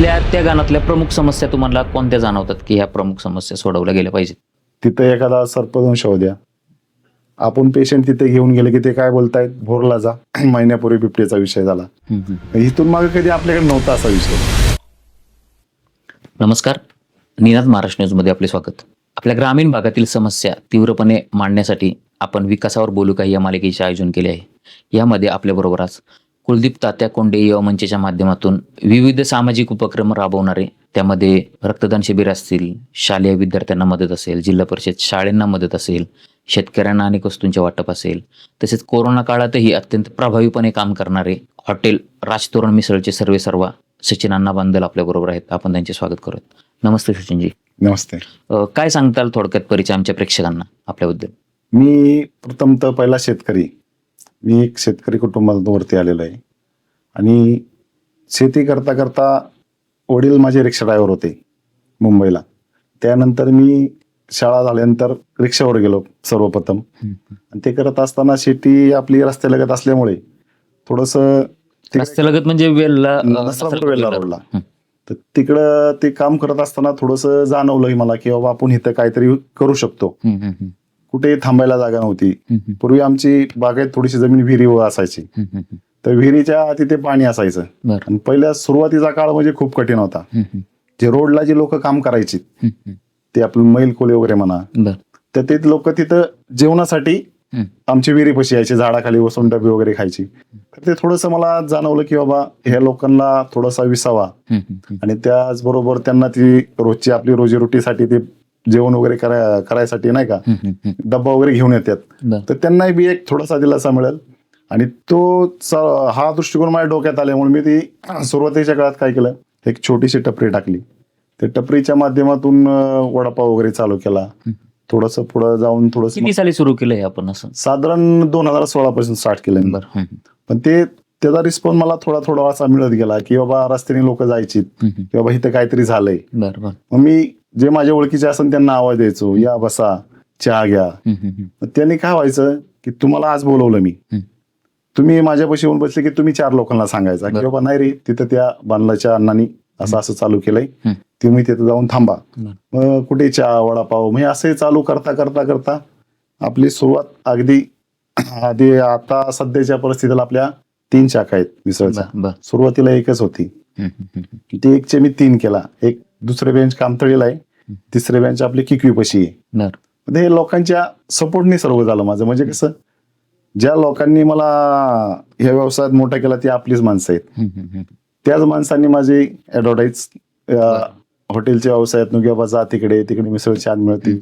तिथल्या त्या गाणातल्या प्रमुख समस्या तुम्हाला कोणत्या जाणवतात की ह्या प्रमुख समस्या सोडवल्या गेल्या पाहिजेत? तिथं एखादा सर्पदंश होऊ द्या. आपण पेशंट तिथे घेऊन गेले की ते काय बोलतायत? भोरला जा. महिन्यापूर्वी बिबटेचा विषय झाला. इथून मागे कधी आपल्याकडे नव्हता असा विषय. नमस्कार. निनाद महाराष्ट्र न्यूजमध्ये आपले स्वागत. आपल्या ग्रामीण भागातील समस्या तीव्रपणे मांडण्यासाठी आपण विकासावर बोलू का या मालिकेचे आयोजन केले आहे. यामध्ये आपल्याबरोबर आज कुलदीप तात्या कोंडे युवा मंचच्या माध्यमातून विविध सामाजिक उपक्रम राबवणारे त्यामध्ये रक्तदान शिबिर असतील शालेय विद्यार्थ्यांना मदत असेल जिल्हा परिषद शाळेंना मदत असेल शेतकऱ्यांना अनेक वस्तूंचे वाटप असेल तसेच कोरोना काळातही अत्यंत प्रभावीपणे काम करणारे हॉटेल राजतोरण मिसळचे सर्वे सर्वा सचिन अण्णा बांदल आपल्याबरोबर आहेत. आपण त्यांचे स्वागत करत नमस्ते सचिनजी. नमस्ते. काय सांगताल थोडक्यात परिचय आमच्या प्रेक्षकांना आपल्याबद्दल? मी प्रथमतः पहिला शेतकरी. मी एक शेतकरी कुटुंबावरती आलेलो आहे. आणि शेती करता करता वडील माझे रिक्षा ड्रायव्हर होते मुंबईला. त्यानंतर मी शाळा झाल्यानंतर रिक्षावर गेलो सर्वप्रथम. आणि ते करत असताना शेती आपली रस्त्यालगत असल्यामुळे थोडस रस्त्यालगत म्हणजे वेलला वेल्ला रोडला. तर तिकडं ते काम करत असताना थोडस जाणवलं मला की बाबा आपण इथं काहीतरी करू शकतो. कुठे थांबायला जागा नव्हती. पूर्वी आमची बागेत थोडीशी जमीन विहिरी असायची. तर विहिरीच्या तिथे पाणी असायचं. आणि पहिल्या सुरुवातीचा काळ म्हणजे खूप कठीण होता. जे रोडला जे लोक काम करायची. ते आपलं मैल कोले वगैरे म्हणा तर ते लोक तिथं जेवणासाठी. आमची विहिरीपाशी यायचे झाडाखाली बसून डबे वगैरे खायची. तर ते थोडंसं मला जाणवलं की बाबा ह्या लोकांना थोडासा विसावा. आणि त्याचबरोबर त्यांना ती रोजची आपली रोजीरोटीसाठी ते जेवण वगैरे कराय करायसाठी नाही का. डब्बा वगैरे घेऊन येतात. तर त्यांनाही बी एक थोडासा दिलासा मिळेल. आणि तो हा दृष्टिकोन माझ्या डोक्यात आल्यामुळे मी ती सुरुवातीच्या काळात काय केलं? एक छोटीशी टपरी टाकली. ते टपरीच्या माध्यमातून वडापाव वगैरे चालू केला. थोडस पुढं जाऊन थोडस किती साली सुरू केलंय आपण असं? साधारण दोन हजार सोळा पासून स्टार्ट केलं पण ते त्याचा रिस्पॉन्स मला थोडा थोडा असा मिळत गेला की बाबा रस्त्याने लोक जायची. की बाबा इथं काहीतरी झालंय. मग मी जे माझ्या ओळखीचे असेल त्यांना आवाज द्यायचो या बसा चहा घ्या. मग त्यांनी काय व्हायचं की तुम्हाला आज बोलवलं मी. तुम्ही माझ्यापाशी येऊन बसले की तुम्ही चार लोकांना सांगायचा की. बाबा नाही रे तिथं त्या बांधलाच्या अण्णांनी असं असं चालू केलंय. तुम्ही तिथं जाऊन थांबा. मग कुठे चहा वडापाव म्हणजे असं चालू करता करता करता आपली सुरुवात अगदी आधी आता सध्याच्या परिस्थितीला आपल्या तीन शाखा आहेत मिसळच्या सुरुवातीला एकच होती. ती एकचे मी तीन केला एक दुसरे बेंच कामतळीला आहे. तिसरे बेंच आपली किकवी पशी आहे हे लोकांच्या सपोर्टने सर्व झालं माझं. म्हणजे कसं ज्या लोकांनी मला ह्या व्यवसायात मोठा केला ती आपलीच माणसं आहेत. त्याच माणसांनी माझी ऍडव्हर्टाईज हॉटेलच्या व्यवसायात की बाबा जा तिकडे तिकडे मिसळ छान मिळते.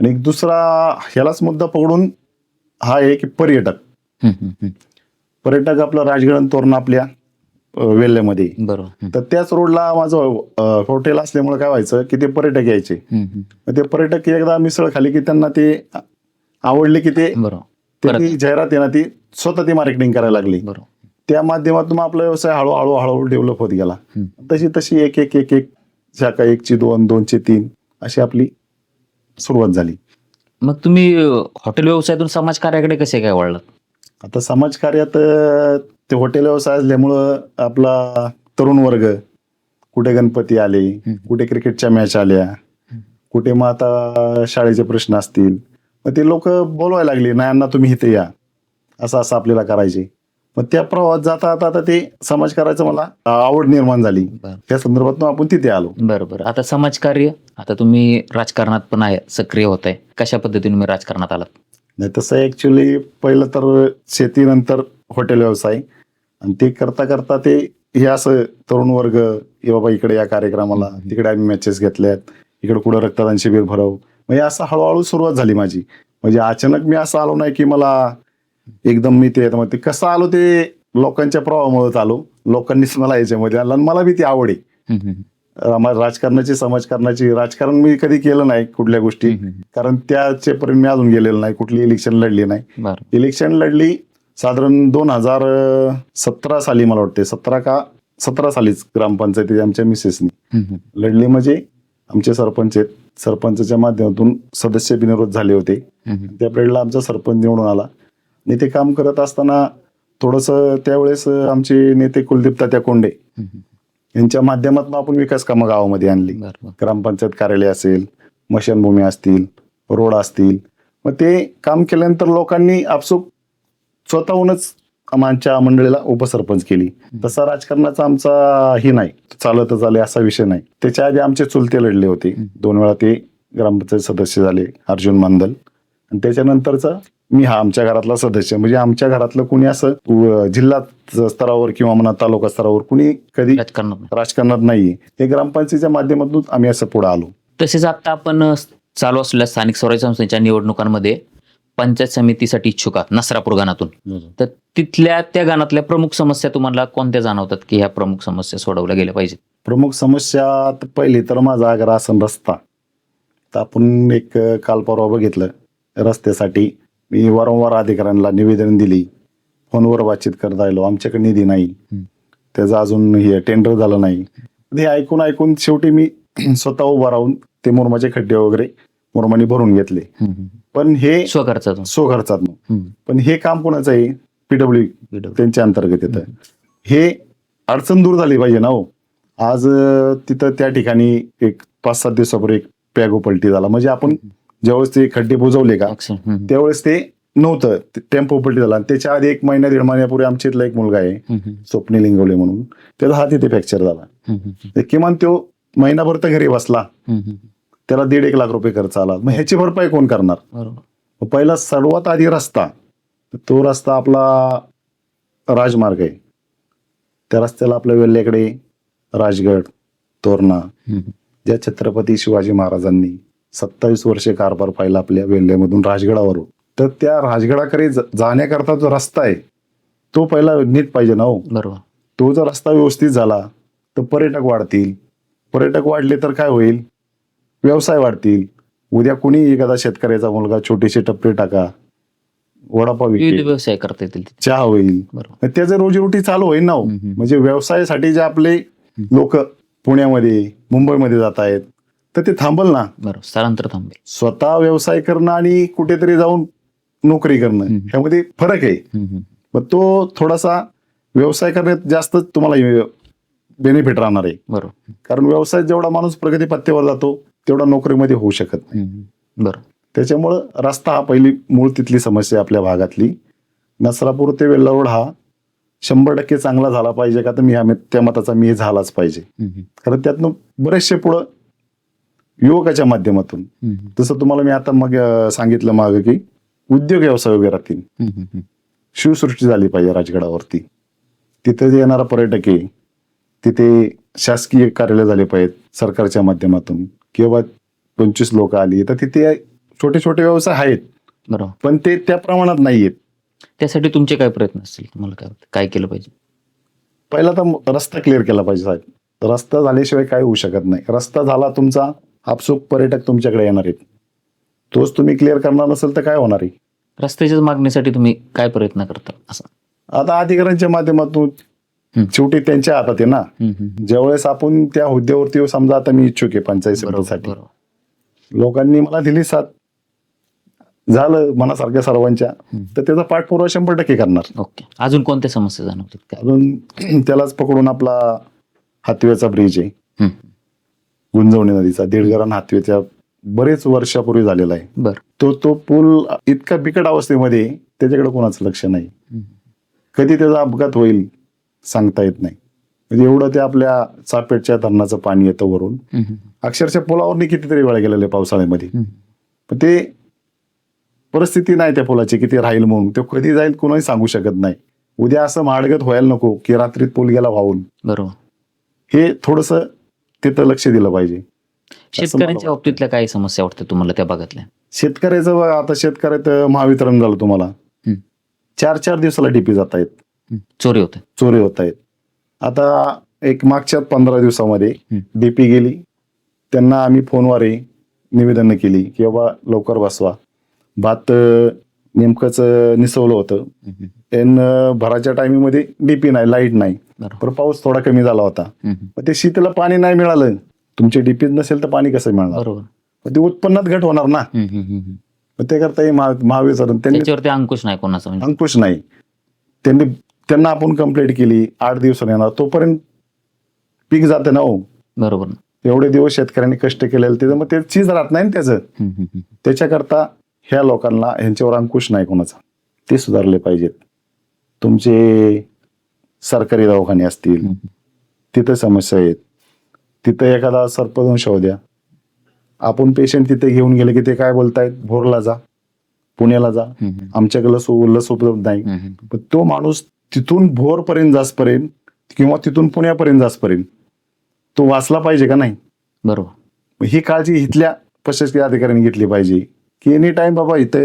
आणि एक दुसरा ह्यालाच मुद्दा पकडून हा आहे की पर्यटक. पर्यटक आपलं राजगड तोरण आपल्या. वेल्ल्यामध्ये. बरोबर. तर त्याच रोडला माझं हॉटेल असल्यामुळे काय व्हायचं की ते पर्यटक यायचे. मग ते पर्यटक एकदा मिसळ खाली की त्यांना ते आवडले की ते जाहिरात आहे ना ती स्वतः ती मार्केटिंग करायला लागली. बरोबर. त्या माध्यमातून आपला व्यवसाय हळूहळू हळूहळू डेव्हलप होत गेला. तशी तशी एक एक एक एक शाखा एकची दोन दोनची तीन अशी आपली सुरुवात झाली. मग तुम्ही हॉटेल व्यवसायातून समाजकार्याकडे कसे काय वळलात? आता समाजकार्यात ते हॉटेल व्यवसाय असल्यामुळं आपला तरुण वर्ग कुठे गणपती आले. कुठे क्रिकेटच्या मॅच आल्या कुठे मग आता शाळेचे प्रश्न असतील मग ते लोक बोलवायला लागले नाही अण्णा तुम्ही इथे या. असं असं आपल्याला करायचे. मग त्या प्रवाहात जाता आता आता ते समाजकार्याचं मला आवड निर्माण झाली. त्या संदर्भात आपण तिथे आलो. बरं बरं. आता समाजकार्य आता तुम्ही राजकारणात पण आहे सक्रिय होत आहे. कशा पद्धतीने राजकारणात आलात? नाही तसं ऍक्च्युली पहिलं तर शेतीनंतर हॉटेल व्यवसाय. आणि ते करता करता ते हे असं तरुण वर्ग की बाबा इकडे या कार्यक्रमाला. तिकडे आम्ही मॅचेस घेतल्यात. इकडे कुठं रक्तदान शिबिर भरव. म्हणजे असं हळूहळू सुरुवात झाली माझी. म्हणजे अचानक मी असं आलो नाही की मला एकदम मी ते मग ते कसं आलो ते लोकांच्या प्रभावामुळे आलो. लोकांनीच मला याच्यामध्ये आणलं आणि मला बी ती आवड आहे. हं, हं, हं. राजकारणाची समाजकारणाची राजकारण मी कधी केलं नाही कुठल्या गोष्टी. हं, हं, हं. कारण त्याचे पर्यंत मी अजून गेलेलो नाही. कुठली इलेक्शन लढली नाही. इलेक्शन लढली साधारण दोन हजार सतरा साली मला वाटते सतरा का सतरा सालीच ग्रामपंचायती आमच्या मिसेसनी. लढली म्हणजे आमचे सरपंच आहेत. सरपंचच्या माध्यमातून सदस्य बिनविरोध झाले होते. त्या पिरियडला आमचा सरपंच निवडून आला. आणि ते काम करत असताना थोडंसं त्यावेळेस आमचे नेते कुलदीप तात्या कोंडे. यांच्या माध्यमातून आपण विकास कामं गावामध्ये आणली. ग्रामपंचायत कार्यालय असेल मशानभूमी असतील रोड असतील. मग ते काम केल्यानंतर लोकांनी आपसूक स्वतःहूनच आमच्या मंडळीला उपसरपंच केली. तसा राजकारणाचा आमचा ही नाही. चालतच आले असा विषय नाही. त्याच्या आधी आमचे चुलते लढले होते. दोन वेळा ते ग्रामपंचायत सदस्य झाले अर्जुन मांदल. आणि त्याच्यानंतरचा मी हा आमच्या घरातला सदस्य. म्हणजे आमच्या घरातलं कुणी असं जिल्हा स्तरावर किंवा म्हणा तालुका स्तरावर कुणी कधी राजकारणात नाही. राजकारणात नाहीये. हे ग्रामपंचायतीच्या माध्यमातून आम्ही असं पुढे आलो. तसेच आता आपण चालू असलेल्या स्थानिक स्वराज्य संस्थेच्या निवडणुकांमध्ये पंचायत समितीसाठी इच्छुक आहात नसरापूर गाणातून तर तिथल्या त्या गाणातल्या प्रमुख समस्या तुम्हाला कोणत्या जाणवतात की ह्या प्रमुख समस्या सोडवल्या गेल्या पाहिजेत? प्रमुख समस्या तर पहिली तर माझा आग्रह रस्ता. तर आपण एक काल परवा बघितलं रस्त्यासाठी मी वारंवार अधिकाऱ्यांना निवेदन दिली. फोनवर बातचीत करत राहिलो आमच्याकडे निधी नाही. त्याचं अजून हे टेंडर झालं नाही. हे ऐकून ऐकून शेवटी मी स्वतः उभा राहून ते मुरमाचे खड्डे वगैरे मुरमानी भरून घेतले. पण हे स्वखर्चातून सो खर्चात हम्म. पण हे काम कोणाचं आहे? पीडब्ल्यू. त्यांच्या अंतर्गत येतं. हे अडचण दूर झाली पाहिजे ना हो. आज तिथं त्या ठिकाणी एक पाच सात दिवसापूर्वी एक पॅगो पलटी झाला. म्हणजे आपण ज्यावेळेस ते खड्डे बुजवले का. त्यावेळेस ते नव्हतं. टेम्पो पलटी झाला. आणि त्याच्या आधी एक महिना दीड महिन्यापूर्वी आमच्या इथला एक मुलगा आहे हम्म. स्वप्नील लिंगवले म्हणून. त्याचा हात इथे फ्रॅक्चर झाला. किमान तो महिनाभर तर घरी बसला. त्याला दीड एक लाख रुपये खर्च आला. मग ह्याची भरपाई कोण करणार? बरोबर. मग पहिला सर्वात आधी रस्ता तो रस्ता आपला राजमार्ग आहे. त्या रस्त्याला आपल्या वेल्ल्याकडे राजगड तोरणा. ज्या छत्रपती शिवाजी महाराजांनी सत्तावीस वर्षे कारभार पाहिला आपल्या वेल्ल्यामधून राजगडावरून. तर त्या राजगडाकडे जाण्याकरता जो रस्ता आहे तो पहिला नीट पाहिजे ना हो? बरोबर. तो जर रस्ता व्यवस्थित झाला तर पर्यटक वाढतील. पर्यटक वाढले तर काय होईल? व्यवसाय वाढतील. उद्या कुणी एखादा शेतकऱ्याचा मुलगा छोटेसे टप्पे टाका. वडापाव विविध व्यवसाय करता येतील तिथे. चहा होईल. बरोबर. मग त्याचं रोजीरोटी चालू होईल ना हो. हम्म. म्हणजे व्यवसायासाठी जे आपले लोक पुण्यामध्ये मुंबईमध्ये जात आहेत तर ते थांबल ना. बरोबर. स्थलांतर थांबेल. स्वतः व्यवसाय करणं आणि कुठेतरी जाऊन नोकरी करणं हम्म. ह्यामध्ये फरक आहे. हम्म. मग तो थोडासा व्यवसाय करण्यात जास्त तुम्हाला बेनिफिट राहणार आहे. बरोबर. कारण व्यवसायात जेवढा माणूस प्रगती पत्त्यावर जातो तेवढा नोकरीमध्ये होऊ शकत नाही. बरोबर त्याच्यामुळं रस्ता हा पहिली मूळ तिथली समस्या आपल्या भागातली नसरापूर ते वेल्ला रोड हा शंभर टक्के चांगला झाला पाहिजे का तर मी त्या मताचा मी झालाच पाहिजे. कारण त्यातनं बरेचसे पुढं युवकाच्या माध्यमातून. जसं तुम्हाला मी आता मग सांगितलं मागं की उद्योग व्यवसाय वगैरे राहतील. शिवसृष्टी झाली पाहिजे राजगडावरती तिथे जे येणारा पर्यटक आहे तिथे शासकीय कार्यालय झाले पाहिजेत सरकारच्या माध्यमातून किंवा पंचवीस लोक आली तर तिथे छोटे छोटे व्यवसाय आहेत. बरोबर. पण ते त्या प्रमाणात नाहीयेत. त्यासाठी तुमचे काय प्रयत्न असतील तुम्हाला? काय वाटतं काय केलं पाहिजे? पहिला तर रस्ता क्लिअर केला पाहिजे साहेब. रस्ता झाल्याशिवाय काय होऊ शकत नाही. रस्ता झाला तुमचा आपसूक पर्यटक तुमच्याकडे येणार आहेत. तोच तुम्ही क्लिअर करणार नसेल तर काय होणार आहे? रस्त्याच्याच मागणीसाठी तुम्ही काय प्रयत्न करता? असं. आता अधिकाऱ्यांच्या माध्यमातून. शेवटी त्यांच्या हातात आहे ना. ज्यावेळेस आपण त्या हुद्द्यावरती समजा आता मी इच्छुक आहे पंचायत समितीसाठी. लोकांनी मला दिली साथ. झालं मनासारख्या सर्वांच्या. तर त्याचा पाठपुरावा शंभर टक्के करणार. ओके. अजून कोणत्या समस्या जाणवतात काय अजून त्यालाच पकडून आपला हातव्याचा ब्रिज आहे. गुंजवणी नदीचा दीडगरण हातवेच्या बरेच वर्षापूर्वी झालेला आहे. बर. तो तो पूल इतका बिकट अवस्थेमध्ये त्याच्याकडे कोणाचं लक्ष नाही. कधी त्याचा अपघात होईल? सांगता येत नाही. म्हणजे एवढं ते आपल्या चापेटच्या धरणाचं पाणी येतं वरून. अक्षरशः पुलावरनी कितीतरी वेळा गेलेलं पावसाळ्यामध्ये. पण ते परिस्थिती नाही त्या पुलाची किती राहील म्हणून. तो कधी जाईल कोणाही सांगू शकत नाही. उद्या असं माडगत व्हायला नको की रात्रीत पूल गेला वाहून. बरोबर. हे थोडस तिथं लक्ष दिलं पाहिजे. शेतकऱ्यांच्या बाबतीतल्या काय समस्या वाटतात तुम्हाला त्या भागातल्या? शेतकऱ्याचं आता शेतकऱ्यात महावितरण झालं तुम्हाला. चार चार दिवसाला डीपी जात आहेत. चोरी होते. चोरी होत आहेत. आता एक मागच्या पंधरा दिवसामध्ये. डीपी गेली. त्यांना आम्ही फोनद्वारे निवेदन केली की बाबा लवकर बसवा. भात नेमकंच निसवलं होतं. एन भराच्या टायमिंगमध्ये डीपी नाही लाइट नाही. तर पाऊस थोडा कमी झाला होता. ते शेतीला पाणी नाही मिळालं. तुमचे डीपी नसेल तर पाणी कसं मिळणार? ते उत्पन्नात घट होणार ना. ते करता महा- महावितरण त्यांनी अंकुश नाही कोणाचा म्हणजे. अंकुश नाही. त्यांनी त्यांना आपण कंप्लेंट केली आठ दिवसांनी येणार. तोपर्यंत पीक जाते ना हो. बरोबर. एवढे दिवस शेतकऱ्यांनी कष्ट केलेले त्याचं मग ते चीज राहत नाही ना त्याचं. त्याच्याकरता ह्या लोकांना ह्यांच्यावर अंकुश नाही कोणाचा. ते सुधारले पाहिजेत. तुमचे सरकारी दवाखाने असतील. तिथं समस्या आहेत. तिथं एखादा सर्पदंश होऊ द्या. आपण पेशंट तिथे घेऊन गेले की ते काय बोलतायत? भोरला जा. पुण्याला जा. आमच्याकडे लस लस उपलब्ध नाही. पण तो माणूस तिथून भोरपर्यंत जासपर्यंत किंवा तिथून पुण्यापर्यंत जासपर्यंत तो वाचला पाहिजे का नाही? बरोबर. ही काळजी इथल्या प्रशासकीय अधिकाऱ्यांनी घेतली पाहिजे. की एनी टाइम बाबा इथं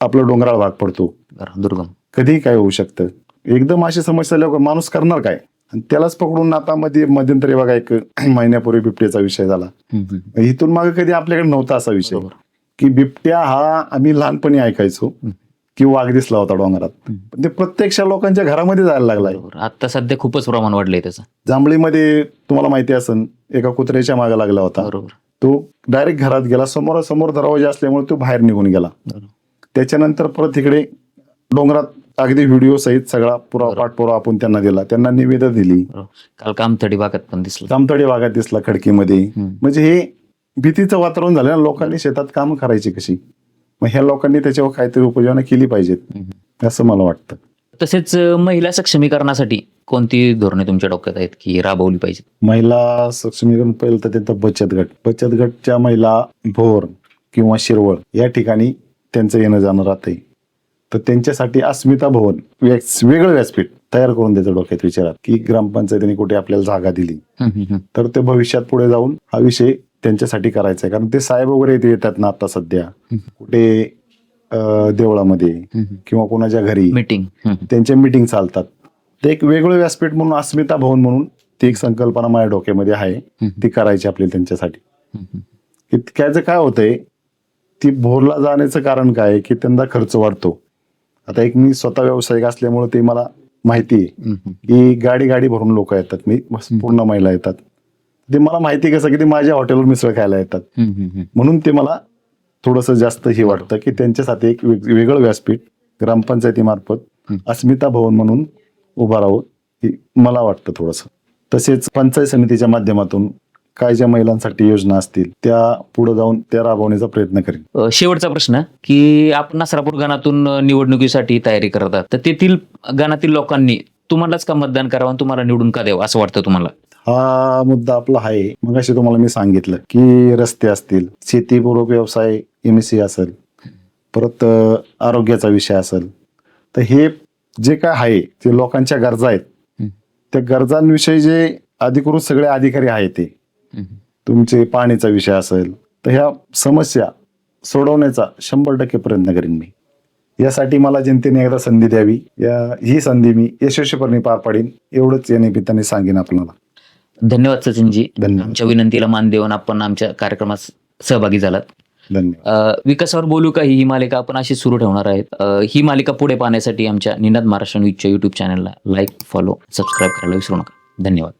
आपला डोंगराळ भाग पडतो. दुर्गम. कधी काय होऊ शकतं. एकदम अशी समस्या आल्यावर माणूस करणार काय? आणि त्यालाच पकडून आता मध्ये मध्यंतरी बघा एक महिन्यापूर्वी बिबट्याचा विषय झाला. हम्म. इथून मागे कधी आपल्याकडे नव्हता असा विषय. बरोबर. की बिबट्या हा आम्ही लहानपणी ऐकायचो. हम्म. की वाघ दिसला होता डोंगरात. पण ते प्रत्यक्ष लोकांच्या घरामध्ये जायला लागलाय. आता सध्या खूपच प्रमाण वाढलंय त्याचं. जांभळीमध्ये तुम्हाला माहिती असेल एका कुत्र्याच्या मागे लागला होता. बरोबर. तो डायरेक्ट घरात गेला समोरासमोर दरवाजा असल्यामुळे तो बाहेर निघून गेला. बरोबर. त्याच्यानंतर परत इकडे डोंगरात अगदी व्हिडिओ सहित सगळा पुरावा बरोबर. पाठपुरावा आपण त्यांना दिला. त्यांना निवेदन दिली. बरोबर. काल कामथडी भागात पण दिसलं. जामतडी भागात दिसला खडकीमध्ये. हम्म. म्हणजे हे भीतीचं वातावरण झालं ना लोकांनी शेतात काम करायची कशी? मग ह्या लोकांनी त्याच्यावर काहीतरी उपाययोजना केली पाहिजेत. असं मला वाटतं. तसेच महिला सक्षमीकरणासाठी कोणती धोरणे तुमच्या डोक्यात आहेत की राबवली पाहिजे महिला सक्षमीकरण पहिलं तर त्यांचा बचत गट. बचत गटच्या महिला भोर किंवा शिरवळ या ठिकाणी त्यांचं येणं जाणं राहते तर त्यांच्यासाठी अस्मिता भवन वेगळं व्यासपीठ तयार करून द्यायचं डोक्यात विचारात की ग्रामपंचायतीने कुठे आपल्याला जागा दिली. तर ते भविष्यात पुढे जाऊन हा विषय त्यांच्यासाठी करायचा आहे कारण ते साहेब वगैरे इथे येतात ना आता सध्या. कुठे अं, देवळामध्ये. किंवा कोणाच्या घरी. मीटिंग. त्यांच्या मीटिंग चालतात. ते एक वेगळं व्यासपीठ म्हणून अस्मिता भवन म्हणून ती एक संकल्पना माझ्या डोक्यामध्ये आहे. ती करायची आपली त्यांच्यासाठी. त्याचं काय होतंय ती भोरला जाण्याचं कारण काय आहे की त्यांना खर्च वाढतो. आता एक मी स्वतः व्यावसायिक असल्यामुळे ते मला माहिती आहे. की गाडी गाडी भरून लोक येतात. मी पूर्ण महिला येतात. ते मला माहिती कसं की ते माझ्या हॉटेलवर मिसळ खायला येतात. म्हणून ते मला थोडंसं जास्त हे वाटतं की त्यांच्यासाठी एक वेग- वेगळं व्यासपीठ ग्रामपंचायतीमार्फत. अस्मिता भवन म्हणून उभा राहावं हे मला वाटतं थोडंसं. तसेच पंचायत समितीच्या माध्यमातून काय ज्या महिलांसाठी योजना असतील त्या पुढे जाऊन त्या राबवण्याचा प्रयत्न करेन. शेवटचा प्रश्न की आपण नसरापूर गणातून निवडणुकीसाठी तयारी करतात तर तेथील गणातील लोकांनी तुम्हालाच का मतदान करावं आणि तुम्हाला निवडून का द्यावं असं वाटतं तुम्हाला? हा मुद्दा आपला आहे. मग अशी तुम्हाला मी सांगितलं की रस्ते असतील शेतीपूर्वक व्यवसाय एम एस सी असेल परत आरोग्याचा विषय असेल तर हे जे काय आहे ते लोकांच्या गरजा आहेत. त्या गरजांविषयी जे अधिकृत सगळे अधिकारी आहेत ते. तुमचे पाणीचा विषय असेल तर ह्या समस्या सोडवण्याचा शंभर टक्के प्रयत्न करेन मी. यासाठी मला जनतेने एकदा संधी द्यावी. या ही संधी मी यशस्वीपणे पार पाडीन. एवढंच या निमित्ताने सांगेन आपल्याला. धन्यवाद सचिनजी. धन्यवाद. आमच्या विनंतीला मान देऊन आपण आमच्या कार्यक्रमात सहभागी झालात. धन्यवाद. अ, विकासावर बोलू का ही मालिका? आपण अशी सुरू ठेवणार आहेत. अ, ही मालिका पुढे पाहण्यासाठी आमच्या निनाद महाराष्ट्र न्यूजच्या युट्यूब चॅनलला लाईक फॉलो सबस्क्राईब करायला विसरू नका. धन्यवाद.